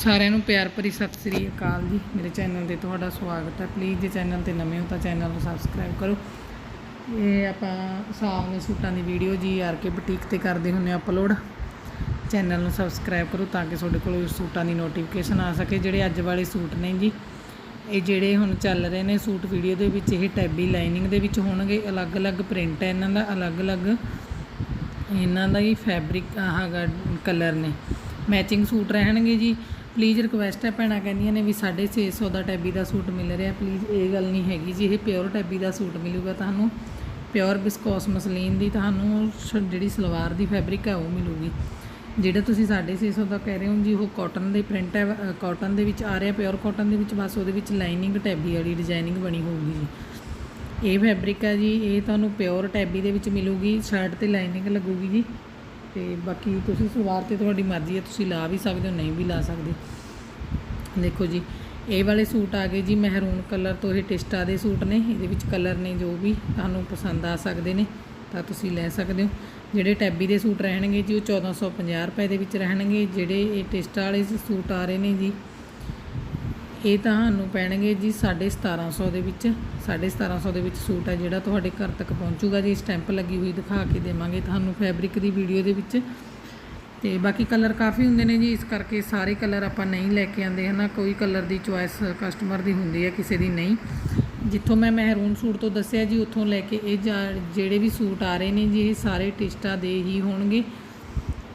ਸਾਰਿਆਂ ਨੂੰ ਪਿਆਰ ਭਰੀ ਸਤਿ ਸ੍ਰੀ ਅਕਾਲ ਜੀ। ਮੇਰੇ ਚੈਨਲ ਤੇ ਤੁਹਾਡਾ ਸਵਾਗਤ ਹੈ। ਪਲੀਜ਼ ਜੇ ਚੈਨਲ ਤੇ ਨਵੇਂ ਹੋ ਤਾਂ ਚੈਨਲ ਨੂੰ ਸਬਸਕ੍ਰਾਈਬ ਕਰੋ। ਇਹ ਆਪਾਂ ਸਾਹਮਣੇ ਸੂਟਾਂ ਦੀ video G R K boutique ਤੇ ਕਰਦੇ ਹੁੰਨੇ ਅਪਲੋਡ ਚੈਨਲ ਨੂੰ ਸਬਸਕ੍ਰਾਈਬ ਕਰੋ ਤਾਂ ਕਿ ਤੁਹਾਡੇ ਕੋਲ ਸੂਟਾਂ ਦੀ ਨੋਟੀਫਿਕੇਸ਼ਨ ਆ ਸਕੇ। ਜਿਹੜੇ ਅੱਜ ਵਾਲੇ ਸੂਟ ਨੇ ਜੀ, ਇਹ ਜਿਹੜੇ ਹੁਣ ਚੱਲ ਰਹੇ ਨੇ ਸੂਟ ਵੀਡੀਓ ਦੇ ਵਿੱਚ, ਇਹ ਟੈਬੀ ਲਾਈਨਿੰਗ ਦੇ ਵਿੱਚ ਹੋਣਗੇ। ਅਲੱਗ-ਅਲੱਗ ਪ੍ਰਿੰਟ ਹੈ ਇਹਨਾਂ ਦਾ, ਅਲੱਗ-ਅਲੱਗ ਇਹਨਾਂ ਦਾ ਹੀ ਫੈਬਰਿਕ ਹੈਗਾ ਕਲਰ ਨੇ। ਮੈਚਿੰਗ ਸੂਟ ਰਹਿਣਗੇ ਜੀ। ਪਲੀਜ਼ ਰਿਕੁਐਸਟ ਹੈ ਭੈਣਾਂ ਕਹਿੰਦੀਆਂ ਨੇ ਵੀ 650 ਦਾ ਟੈਬੀ ਦਾ ਸੂਟ ਮਿਲ ਰਿਹਾ। ਪਲੀਜ਼ ਇਹ ਗੱਲ ਨਹੀਂ ਹੈਗੀ ਜੀ, ਇਹ ਪਿਓਰ ਟੈਬੀ ਦਾ ਸੂਟ ਮਿਲੂਗਾ ਤੁਹਾਨੂੰ। ਪਿਓਰ ਬਿਸਕੋਸ ਮਸਲੀਨ ਦੀ ਤੁਹਾਨੂੰ ਸ਼- ਜਿਹੜੀ ਸਲਵਾਰ ਦੀ ਫੈਬਰਿਕ ਹੈ ਉਹ ਮਿਲੂਗੀ। ਜਿਹੜਾ ਤੁਸੀਂ 650 ਦਾ ਕਹਿ ਰਹੇ ਹੋ ਜੀ, ਉਹ ਕਾਟਨ ਦੇ ਪ੍ਰਿੰਟ ਹੈ ਕਾਟਨ ਦੇ ਵਿੱਚ ਆ ਰਿਹਾ ਪਿਓਰ ਕਾਟਨ ਦੇ ਵਿੱਚ, ਬਸ ਉਹਦੇ ਵਿੱਚ ਲਾਈਨਿੰਗ ਟੈਬੀ ਵਾਲੀ ਡਿਜ਼ਾਈਨਿੰਗ ਬਣੀ ਹੋਊਗੀ ਜੀ। ਇਹ ਫੈਬਰਿਕ ਹੈ ਜੀ, ਇਹ ਤੁਹਾਨੂੰ ਪਿਓਰ ਟੈਬੀ ਦੇ ਵਿੱਚ ਮਿਲੂਗੀ ਸ਼ਰਟ ਤੇ ਲਾਈਨਿੰਗ ਲੱਗੂਗੀ ਜੀ। ਤੇ ਬਾਕੀ ਤੁਸੀਂ ਸਲਵਾਰ ਤੇ ਤੁਹਾਡੀ ਮਰਜ਼ੀ ਹੈ, ਤੁਸੀਂ ਲਾ ਵੀ ਸਕਦੇ ਹੋ, ਨਹੀਂ ਵੀ ਲਾ ਸਕਦੇ। ਦੇਖੋ ਜੀ, ਇਹ ਵਾਲੇ ਸੂਟ ਆ ਗਏ ਜੀ ਮਹਿਰੂਨ ਕਲਰ ਤੋਂ, ਇਹ ਟਿਸਟਾ ਦੇ ਸੂਟ ਨੇ, ਇਹਦੇ ਵਿੱਚ ਕਲਰ ਨੇ ਜੋ ਵੀ ਤੁਹਾਨੂੰ ਪਸੰਦ ਆ ਸਕਦੇ ਨੇ, ਤਾਂ ਤੁਸੀਂ ਲੈ ਸਕਦੇ ਹੋ। ਜਿਹੜੇ ਟੈਬੀ ਦੇ ਸੂਟ ਰਹਿਣਗੇ ਜੀ, ਉਹ 1450 ਰੁਪਏ ਦੇ ਵਿੱਚ ਰਹਿਣਗੇ, ਜਿਹੜੇ ਇਹ ਟਿਸਟਾ ਵਾਲੇ ਸੂਟ ਆ ਰਹੇ ਨੇ ਜੀ ਇਹ ਤੁਹਾਨੂੰ ਪੈਣਗੇ ਜੀ 1750 ਦੇ ਵਿੱਚ। 1750 ਦੇ ਵਿੱਚ ਸੂਟ ਹੈ ਜਿਹੜਾ ਤੁਹਾਡੇ ਘਰ ਤੱਕ ਪਹੁੰਚੂਗਾ ਜੀ। ਸਟੈਂਪ ਲੱਗੀ ਹੋਈ ਦਿਖਾ ਕੇ ਦੇਵਾਂਗੇ ਤੁਹਾਨੂੰ ਫੈਬਰਿਕ ਦੀ ਵੀਡੀਓ ਦੇ ਵਿੱਚ। ਤੇ ਬਾਕੀ ਕਲਰ ਕਾਫੀ ਹੁੰਦੇ ਨੇ ਜੀ। ਇਸ ਕਰਕੇ ਸਾਰੇ ਕਲਰ ਆਪਾਂ ਨਹੀਂ ਲੈ ਕੇ ਆਂਦੇ ਹਨਾ। ਕੋਈ ਕਲਰ ਦੀ ਚੁਆਇਸ ਕਸਟਮਰ ਦੀ ਹੁੰਦੀ ਹੈ, ਕਿਸੇ ਦੀ ਨਹੀਂ। ਜਿੱਥੋਂ ਮੈਂ ਮਹਿਰੂਨ ਸੂਟ ਤੋਂ ਦੱਸਿਆ ਜੀ, ਉੱਥੋਂ ਲੈ ਕੇ ਇਹ ਜਾ- ਜਿਹੜੇ ਵੀ ਸੂਟ ਆ ਰਹੇ ਨੇ ਜੀ, ਇਹ ਸਾਰੇ ਟਿਸਟਾ ਦੇ ਹੀ ਹੋਣਗੇ।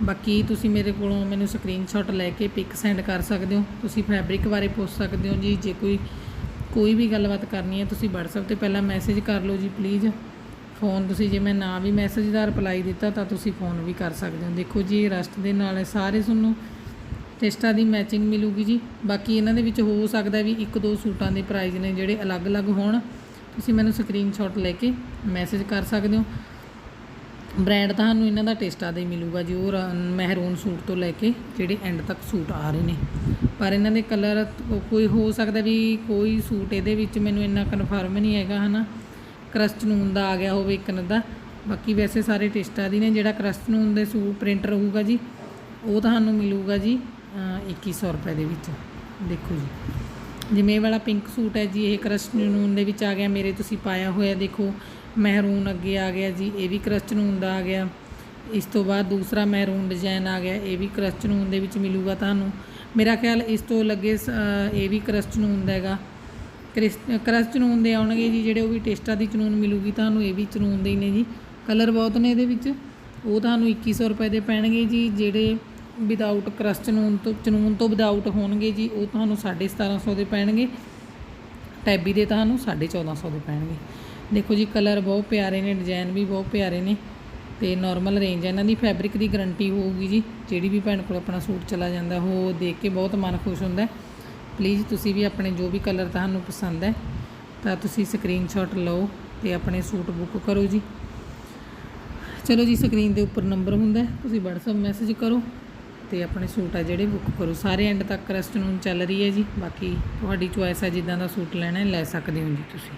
ਬਾਕੀ ਤੁਸੀਂ ਮੇਰੇ ਕੋਲੋਂ ਮੈਨੂੰ ਸਕਰੀਨਸ਼ਾਟ ਲੈ ਕੇ ਪਿਕ ਸੈਂਡ ਕਰ ਸਕਦੇ ਹੋ। ਤੁਸੀਂ ਫੈਬਰਿਕ ਬਾਰੇ ਪੁੱਛ ਸਕਦੇ ਹੋ ਜੀ, ਜੇ ਕੋਈ ਕੋਈ ਵੀ ਗੱਲਬਾਤ ਕਰਨੀ ਹੈ, ਤੁਸੀਂ WhatsApp ਤੇ ਪਹਿਲਾਂ ਮੈਸੇਜ ਕਰ ਲਓ ਜੀ ਪਲੀਜ਼ ਫੋਨ ਤੁਸੀਂ ਜੇ ਮੈਂ ਨਾ ਵੀ ਮੈਸੇਜ ਦਾ ਰਿਪਲਾਈ ਦਿੱਤਾ ਤਾਂ ਤੁਸੀਂ ਫੋਨ ਵੀ ਕਰ ਸਕਦੇ ਹੋ। ਦੇਖੋ ਜੀ ਰਸਟ ਦੇ ਨਾਲ ਸਾਰੇ ਤੁਹਾਨੂੰ ਟੈਸਟਾਂ ਦੀ ਮੈਚਿੰਗ ਮਿਲੂਗੀ ਜੀ। ਬਾਕੀ ਇਹਨਾਂ ਦੇ ਵਿੱਚ ਹੋ ਸਕਦਾ ਵੀ ਇੱਕ ਦੋ ਸੂਟਾਂ ਦੇ ਪ੍ਰਾਈਸ ਨੇ ਜਿਹੜੇ ਅਲੱਗ-ਅਲੱਗ ਹੋਣ। ਤੁਸੀਂ ਮੈਨੂੰ ਸਕਰੀਨਸ਼ਾਟ ਲੈ ਕੇ ਮੈਸੇਜ ਕਰ ਸਕਦੇ ਹੋ। ਬ੍ਰਾਂਡ ਤੁਹਾਨੂੰ ਇਹਨਾਂ ਦਾ ਟੇਸਟਾ ਦਾ ਹੀ ਮਿਲੂਗਾ ਜੀ ਉਹ ਰ- ਮਹਿਰੂਨ ਸੂਟ ਤੋਂ ਲੈ ਕੇ ਜਿਹੜੇ ਐਂਡ ਤੱਕ ਸੂਟ ਆ ਰਹੇ ਨੇ। ਪਰ ਇਹਨਾਂ ਦੇ ਕਲਰ ਕੋਈ ਹੋ ਸਕਦਾ ਵੀ ਕੋਈ ਸੂਟ ਇਹਦੇ ਵਿੱਚ ਮੈਨੂੰ ਇੰਨਾ ਕਨਫਰਮ ਨਹੀਂ ਹੈਗਾ ਹਨਾ। ਕਰਸਟ ਨੂਨ ਦਾ ਆ ਗਿਆ ਹੋਵੇ ਇੱਕ ਨ ਬਾਕੀ ਵੈਸੇ ਸਾਰੇ ਟੇਸਟਾ ਦੀ ਨੇ ਜਿਹੜਾ ਕਰਸਟ ਨੂਨ ਦੇ ਸੂਟ ਪ੍ਰਿੰਟ ਰਹੂਗਾ ਜੀ ਉਹ ਤੁਹਾਨੂੰ ਮਿਲੂਗਾ ਜੀ ਅ, 2100 ਰੁਪਏ ਦੇ ਵਿੱਚ। ਦੇਖੋ ਜੀ। ਜਿਵੇਂ ਇਹ ਵਾਲਾ ਪਿੰਕ ਸੂਟ ਹੈ ਜੀ, ਇਹ ਕਰਸਟ ਨੂਨ ਦੇ ਵਿੱਚ ਆ ਗਿਆ, ਮੇਰੇ ਤੁਸੀਂ ਪਾਇਆ ਹੋਇਆ, ਦੇਖੋ, ਮਹਿਰੂਨ ਅੱਗੇ ਆ ਗਿਆ ਜੀ, ਇਹ ਵੀ ਕਰਸਟ ਨੂਨ ਦਾ ਆ ਗਿਆ। ਇਸ ਤੋਂ ਬਾਅਦ ਦੂਸਰਾ ਮਹਿਰੂਨ ਡਿਜ਼ਾਈਨ ਆ ਗਿਆ, ਇਹ ਵੀ ਕਰਸਟ ਨੂਨ ਦੇ ਵਿੱਚ ਮਿਲੂਗਾ ਤੁਹਾਨੂੰ। ਮੇਰਾ ਖਿਆਲ ਇਸ ਤੋਂ ਲੱਗੇ ਸ- ਇਹ ਵੀ ਕਰਸਟ ਨੂਨ ਦਾ ਹੈਗਾ। ਕਰਸਟ ਚਨੂਨ ਦੇ ਆਉਣਗੇ ਜੀ, ਜਿਹੜੇ ਉਹ ਵੀ ਟੇਸਟਾ ਦੀ ਚਨੂਨ ਮਿਲੂਗੀ ਤੁਹਾਨੂੰ, ਇਹ ਵੀ ਚਨੂਨ ਦੇ ਹੀ ਨੇ ਜੀ। ਕਲਰ ਬਹੁਤ ਨੇ ਇਹਦੇ ਵਿੱਚ। ਉਹ ਤੁਹਾਨੂੰ 2100 ਰੁਪਏ ਦੇ ਪੈਣਗੇ ਜੀ, ਜਿਹੜੇ ਵਿਦਆਊਟ ਕਰਸਟ ਚਨੂਨ ਤੋਂ ਚਨੂਨ ਤੋਂ ਵਿਦਆਊਟ ਹੋਣਗੇ ਜੀ, ਉਹ ਤੁਹਾਨੂੰ 1750 ਦੇ ਪੈਣਗੇ। ਟੈਬੀ ਦੇ ਤੁਹਾਨੂੰ 1450 ਦੇ ਪੈਣਗੇ। ਦੇਖੋ ਜੀ ਕਲਰ ਬਹੁਤ ਪਿਆਰੇ ਨੇ ਡਿਜ਼ਾਈਨ ਵੀ ਬਹੁਤ ਪਿਆਰੇ ਨੇ ਤੇ ਨਾਰਮਲ ਰੇਂਜ ਹੈ। ਇਹਨਾਂ ਦੀ ਫੈਬਰਿਕ ਦੀ ਗਾਰੰਟੀ ਹੋਊਗੀ ਜੀ, ਜਿਹੜੀ ਵੀ ਭੈਣ ਕੋਲ ਆਪਣਾ ਸੂਟ ਚਲਾ ਜਾਂਦਾ, ਉਹ ਦੇਖ ਕੇ ਬਹੁਤ ਮਨ ਖੁਸ਼ ਹੁੰਦਾ ਪਲੀਜ਼ ਤੁਸੀਂ ਵੀ ਆਪਣੇ ਜੋ ਵੀ ਕਲਰ ਤੁਹਾਨੂੰ ਪਸੰਦ ਹੈ, ਤਾਂ ਤੁਸੀਂ ਸਕਰੀਨਸ਼ਾਟ ਲਓ ਤੇ ਆਪਣੇ ਸੂਟ ਬੁੱਕ ਕਰੋ ਜੀ। ਚਲੋ ਜੀ ਸਕਰੀਨ ਦੇ ਉੱਪਰ ਨੰਬਰ ਹੁੰਦਾ ਤੁਸੀਂ WhatsApp ਮੈਸੇਜ ਕਰੋ। ਤੇ ਆਪਣੇ ਸੂਟ ਆ ਜਿਹੜੇ ਬੁੱਕ ਕਰੋ। ਸਾਰੇ ਐਂਡ ਤੱਕ ਰੈਸਟ ਨੂੰ ਚੱਲ ਰਹੀ ਹੈ ਜੀ। ਬਾਕੀ ਤੁਹਾਡੀ ਚੁਆਇਸ ਆ, ਜਿੱਦਾਂ ਦਾ ਸੂਟ ਲੈਣਾ ਲੈ ਸਕਦੇ ਹੋ ਜੀ ਤੁਸੀਂ।